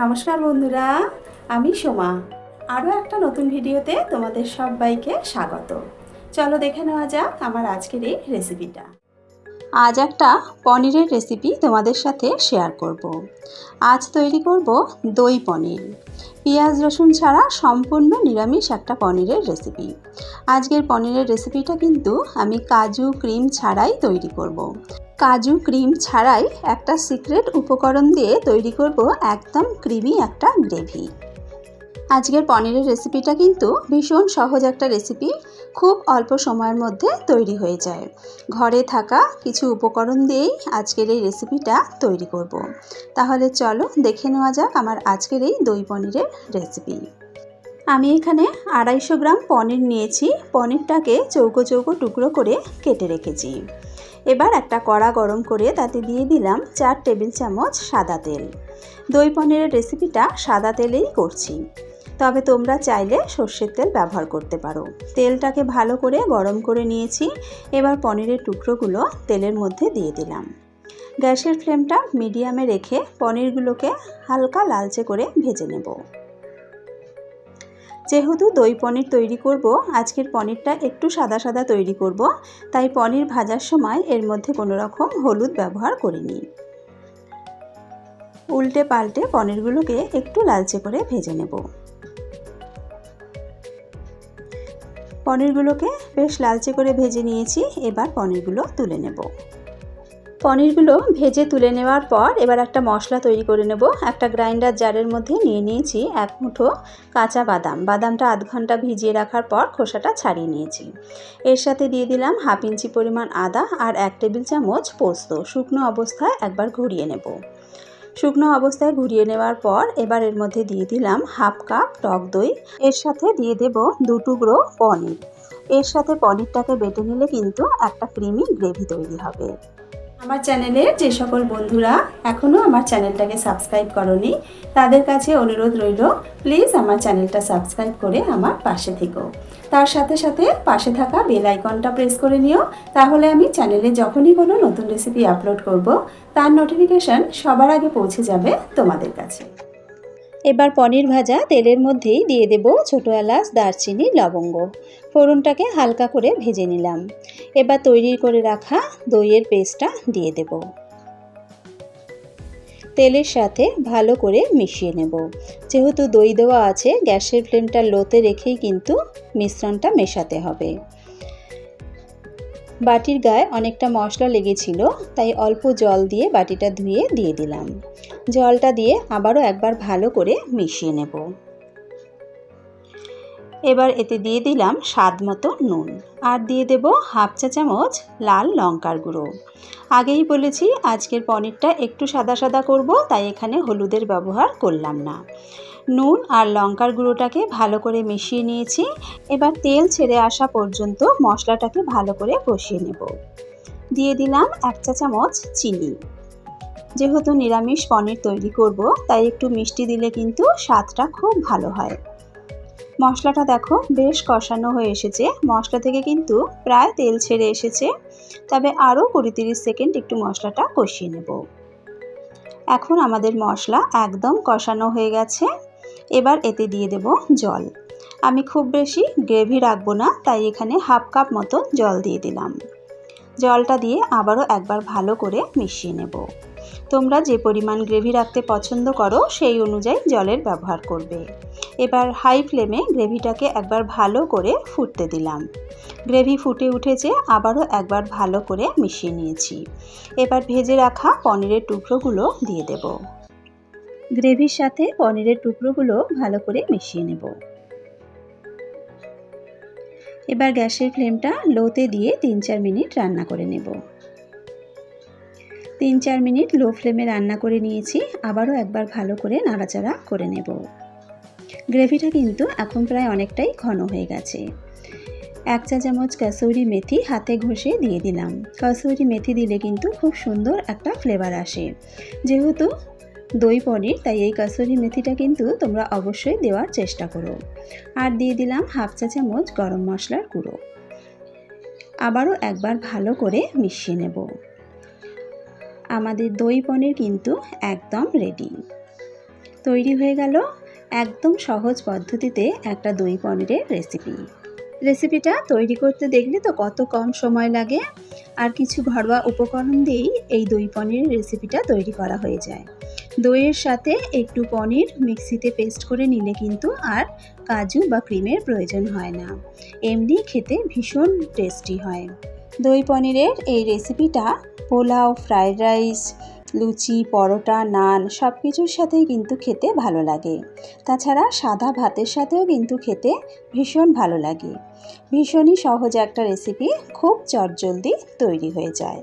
নমস্কার বন্ধুরা, আমি সোমা। আরও একটা নতুন ভিডিওতে তোমাদের সবাইকে স্বাগত। চলো দেখে নেওয়া যাক আমার আজকের এই রেসিপিটা আজ একটা পনিরের রেসিপি তোমাদের সাথে শেয়ার করব। আজ তৈরি করব দই পনির পেঁয়াজ, রসুন ছাড়া সম্পূর্ণ নিরামিষ একটা পনিরের রেসিপি আজকের পনিরের রেসিপিটা কিন্তু আমি কাজু, ক্রিম ছাড়াই তৈরি করব। কাজু, ক্রিম ছাড়াই একটা সিক্রেট উপকরণ দিয়ে তৈরি করব একদম ক্রিমি একটা গ্রেভি আজকের পনিরের রেসিপিটা কিন্তু ভীষণ সহজ একটা রেসিপি খুব অল্প সময়ের মধ্যে তৈরি হয়ে যায়। ঘরে থাকা কিছু উপকরণ দিয়েই আজকের এই রেসিপিটা তৈরি করব। তাহলে চলো দেখে নেওয়া যাক আমার আজকের এই দই পনিরের রেসিপি আমি এখানে আড়াইশো গ্রাম পনির নিয়েছি, পনিরটাকে চৌকো চৌকো টুকরো করে কেটে রেখেছি। এবার একটা কড়া গরম করে তাতে দিয়ে দিলাম চার টেবিল চামচ সাদা তেল। দই পনিরের রেসিপিটা সাদা তেলেই করছি। তবে তোমরা চাইলে সর্ষের তেল ব্যবহার করতে পারো। তেলটাকে ভালো করে গরম করে নিয়েছি। এবার পনিরের টুকরোগুলো তেলের মধ্যে দিয়ে দিলাম। গ্যাসের ফ্লেমটা মিডিয়ামে রেখে পনিরগুলোকে হালকা লালচে করে ভেজে নেব। যেহেতু দই পনির তৈরি করব, আজকের পনিরটা একটু সাদা সাদা তৈরি করব, তাই পনির ভাজার সময় এর মধ্যে কোনো রকম হলুদ ব্যবহার করিনি। উল্টে পাল্টে পনিরগুলোকে একটু লালচে করে ভেজে নেব। পনিরগুলোকে বেশ লালচে করে ভেজে নিয়েছি। এবার পনিরগুলো তুলে নেব। পনিরগুলো ভেজে তুলে নেওয়ার পর এবার একটা মশলা তৈরি করে নেব। একটা গ্রাইন্ডার জারের মধ্যে নিয়ে নিয়েছি এক মুঠো কাঁচা বাদাম। বাদামটা আধ ঘণ্টা ভিজিয়ে রাখার পর খোসাটা ছাড়িয়ে নিয়েছি। এর সাথে দিয়ে দিলাম হাফ ইঞ্চি পরিমাণ আদা আর এক টেবিল চামচ পোস্ত। শুকনো অবস্থায় একবার ঘুরিয়ে নেব। শুকনো অবস্থায় ঘুরিয়ে নেওয়ার পর এবার এর মধ্যে দিয়ে দিলাম হাফ কাপ টক দই। এর সাথে দিয়ে দেব দু টুকরো পনির। এর সাথে পনিরটাকে বেটে নিলে কিন্তু একটা ক্রিমি গ্রেভি তৈরি হবে। আমার চ্যানেলের যে সকল বন্ধুরা এখনও আমার চ্যানেলটাকে সাবস্ক্রাইব করনি, তাদের কাছে অনুরোধ রইল, প্লিজ আমার চ্যানেলটা সাবস্ক্রাইব করে আমার পাশে থেকো। তার সাথে সাথে পাশে থাকা বেল আইকনটা প্রেস করে নিও। তাহলে আমি চ্যানেলে যখনই কোনো নতুন রেসিপি আপলোড করব, তার নোটিফিকেশান সবার আগে পৌঁছে যাবে তোমাদের কাছে। এবার পনির ভাজা তেলের মধ্যেই দিয়ে দেব ছোটো এলাচ, দারচিনি, লবঙ্গ। ফোড়নটাকে হালকা করে ভেজে নিলাম। এবার তৈরি করে রাখা দইয়ের পেস্টটা দিয়ে দেব। তেলের সাথে ভালো করে মিশিয়ে নেব। যেহেতু দই দেওয়া আছে, গ্যাসের ফ্লেমটা লোতে রেখেই কিন্তু মিশ্রণটা মেশাতে হবে। বাটির গায়ে অনেকটা মশলা লেগেছিল, তাই অল্প জল দিয়ে বাটিটা ধুয়ে দিয়ে দিলাম। জলটা দিয়ে আবারও একবার ভালো করে মিশিয়ে নেব। এবার এতে দিয়ে দিলাম স্বাদ মতো নুন। আর দিয়ে দেব হাফ চা চামচ লাল লঙ্কার গুঁড়ো। আগেই বলেছি আজকের পনিরটা একটু সাদা সাদা করব, তাই এখানে হলুদের ব্যবহার করলাম না। নুন আর লঙ্কার গুঁড়োটাকে ভালো করে মিশিয়ে নিয়েছি। এবার তেল ছেড়ে আসা পর্যন্ত মশলাটাকে ভালো করে কষিয়ে নেব। দিয়ে দিলাম এক চা চামচ চিনি। যেহেতু নিরামিষ পনির তৈরি করব, তাই একটু মিষ্টি দিলে কিন্তু স্বাদটা খুব ভালো হয়। মশলাটা দেখো বেশ কষানো হয়ে এসেছে। মশলা থেকে কিন্তু প্রায় তেল ছেড়ে এসেছে। তবে আরও কুড়ি তিরিশ সেকেন্ড একটু মশলাটা কষিয়ে নেব। এখন আমাদের মশলা একদম কষানো হয়ে গেছে। এবার এতে দিয়ে দেব জল। আমি খুব বেশি গ্রেভি রাখব না, তাই এখানে হাফ কাপ মতো জল দিয়ে দিলাম। জলটা দিয়ে আবারও একবার ভালো করে মিশিয়ে নেব। তোমরা যে পরিমাণ গ্রেভি রাখতে পছন্দ করো, সেই অনুযায়ী জলের ব্যবহার করবে। এবার হাই ফ্লেমে গ্রেভিটাকে একবার ভালো করে ফুটতে দিলাম। গ্রেভি ফুটে উঠেছে, আবারও একবার ভালো করে মিশিয়ে নিয়েছি। এবার ভেজে রাখা পনিরের টুকরোগুলো দিয়ে দেব। গ্রেভির সাথে পনিরের টুকরোগুলো ভালো করে মিশিয়ে নেব। এবার গ্যাসের ফ্লেমটা লোতে দিয়ে তিন চার মিনিট রান্না করে নেব। তিন চার মিনিট লো ফ্লেমে রান্না করে নিয়েছি, আবারও একবার ভালো করে নাড়াচাড়া করে নেব। গ্রেভিটা কিন্তু এখন প্রায় অনেকটাই ঘন হয়ে গেছে। এক চা চামচ কাসৌরি মেথি হাতে ঘষে দিয়ে দিলাম। কাসৌরি মেথি দিলে কিন্তু খুব সুন্দর একটা ফ্লেভার আসে। যেহেতু দই পনির, তাই এই কাসুরি মেথিটা কিন্তু তোমরা অবশ্যই দেওয়ার চেষ্টা করো। আর দিয়ে দিলাম হাফ চা চামচ গরম মশলার গুঁড়ো। আবারও একবার ভালো করে মিশিয়ে নেব। আমাদের দই পনির কিন্তু একদম রেডি তৈরি হয়ে গেল। একদম সহজ পদ্ধতিতে একটা দই পনিরের রেসিপি রেসিপিটা তৈরি করতে দেখলে তো কত কম সময় লাগে, আর কিছু ঘরোয়া উপকরণ দিয়েই এই দই পনিরের রেসিপিটা তৈরি করা হয়ে যায়। দইয়ের সাথে একটু পনির মিক্সিতে পেস্ট করে নিলে কিন্তু আর কাজু বা ক্রিমের প্রয়োজন হয় না। এমনি খেতে ভীষণ টেস্টি হয়। দই পনিরের এই রেসিপিটা পোলাও ফ্রায়েড রাইস লুচি, পরোটা, নান সব কিছুর সাথেই কিন্তু খেতে ভালো লাগে। তাছাড়া সাদা ভাতের সাথেও কিন্তু খেতে ভীষণ ভালো লাগে। ভীষণই সহজ একটা রেসিপি খুব চটজলদি তৈরি হয়ে যায়।